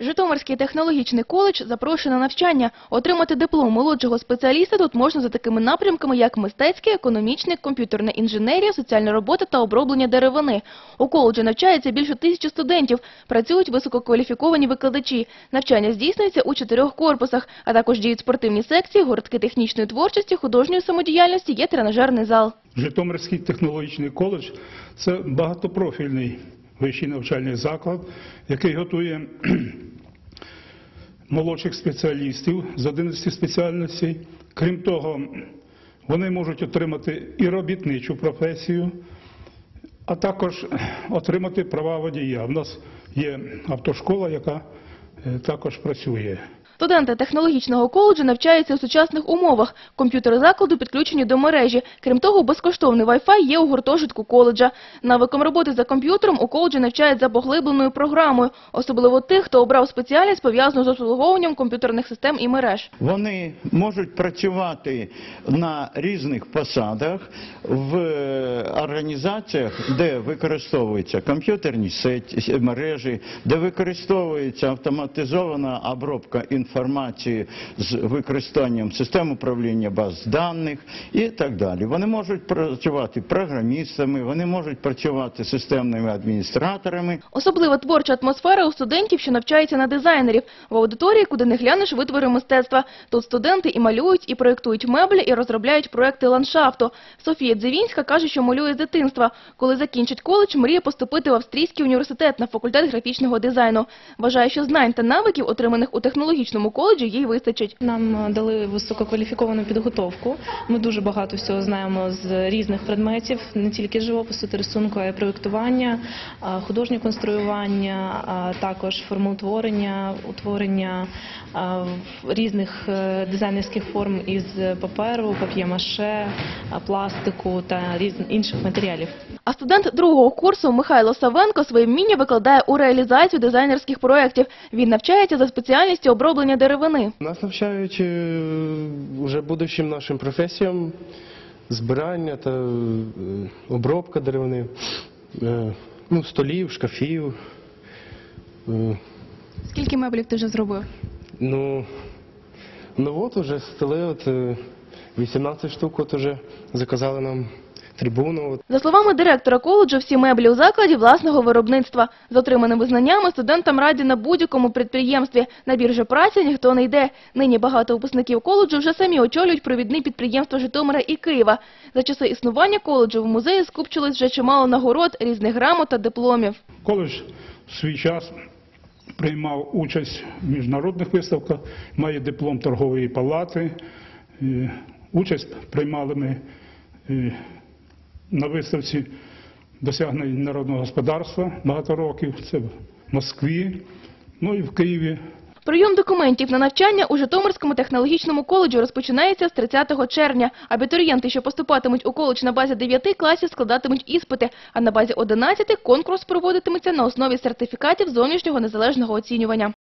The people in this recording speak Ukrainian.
Житомирський технологічний коледж запрошує на навчання. Отримати диплом молодшого спеціаліста тут можна за такими напрямками, як мистецький, економічний, комп'ютерна інженерія, соціальна робота та оброблення деревини. У коледжі навчається більше тисячі студентів. Працюють висококваліфіковані викладачі. Навчання здійснюється у чотирьох корпусах, а також діють спортивні секції, гуртки технічної творчості, художньої самодіяльності, є тренажерний зал. Житомирський технологічний коледж це багатопрофільний вищий навчальний заклад, який готує молодших спеціалістів з 11 спеціальностей. Крім того, вони можуть отримати і робітничу професію, а також отримати права водія. У нас є автошкола, яка е, також працює. Студенти технологічного коледжу навчаються у сучасних умовах. Комп'ютери закладу підключені до мережі. Крім того, безкоштовний Wi-Fi є у гуртожитку коледжа. Навиком роботи за комп'ютером у коледжі навчають за поглибленою програмою, особливо тих, хто обрав спеціальність, пов'язану з обслуговуванням комп'ютерних систем і мереж. Вони можуть працювати на різних посадах в організаціях, де використовуються комп'ютерні мережі, де використовується автоматизована обробка інформації з використанням систем управління баз даних і так далі. Вони можуть працювати програмістами, вони можуть працювати системними адміністраторами. Особлива творча атмосфера у студентів, що навчаються на дизайнерів. В аудиторії, куди не глянеш, витвори мистецтва. Тут студенти і малюють, і проєктують меблі, і розробляють проекти ландшафту. Софія Дзевінська каже, що малює з дитинства. Коли закінчить коледж, мріє поступити в Австрійський університет на факультет графічного дизайну. Вважає, що знань та навиків, отриманих у технологічному коледжі, їй вистачить. Нам е, дали висококваліфіковану підготовку. Ми дуже багато всього знаємо з різних предметів, не тільки живопису та рисунку, а й проєктування, художнє конструювання, а також формоутворення, утворення різних е, дизайнерських форм із паперу, пап'є-маше, пластику та різ- інших матеріалів. А студент другого курсу Михайло Савенко своє вміння викладає у реалізацію дизайнерських проєктів. Він навчається за спеціальністю оброблення деревини. Нас навчають е, уже будущим нашим професіям збирання та е, обробка деревини, е, ну, столів, шкафів. Е, Скільки меблів ти вже зробив? Ну, ну от уже столи, от е, 18 штук от уже заказали нам трибуну. За словами директора коледжу, всі меблі у закладі власного виробництва. З отриманими знаннями студентам раді на будь-якому підприємстві. На біржу праці ніхто не йде. Нині багато випускників коледжу вже самі очолюють провідні підприємства Житомира і Києва. За часи існування коледжу в музеї скупчилось вже чимало нагород, різних грамот та дипломів. Коледж в свій час приймав участь в міжнародних виставках, має диплом торгової палати. Е, Участь приймали ми е, на виставці досягнень народного господарства багато років. Це в Москві, ну і в Києві. Прийом документів на навчання у Житомирському технологічному коледжі розпочинається з 30 червня. Абітурієнти, що поступатимуть у коледж на базі 9 класів, складатимуть іспити, а на базі 11 конкурс проводитиметься на основі сертифікатів зовнішнього незалежного оцінювання.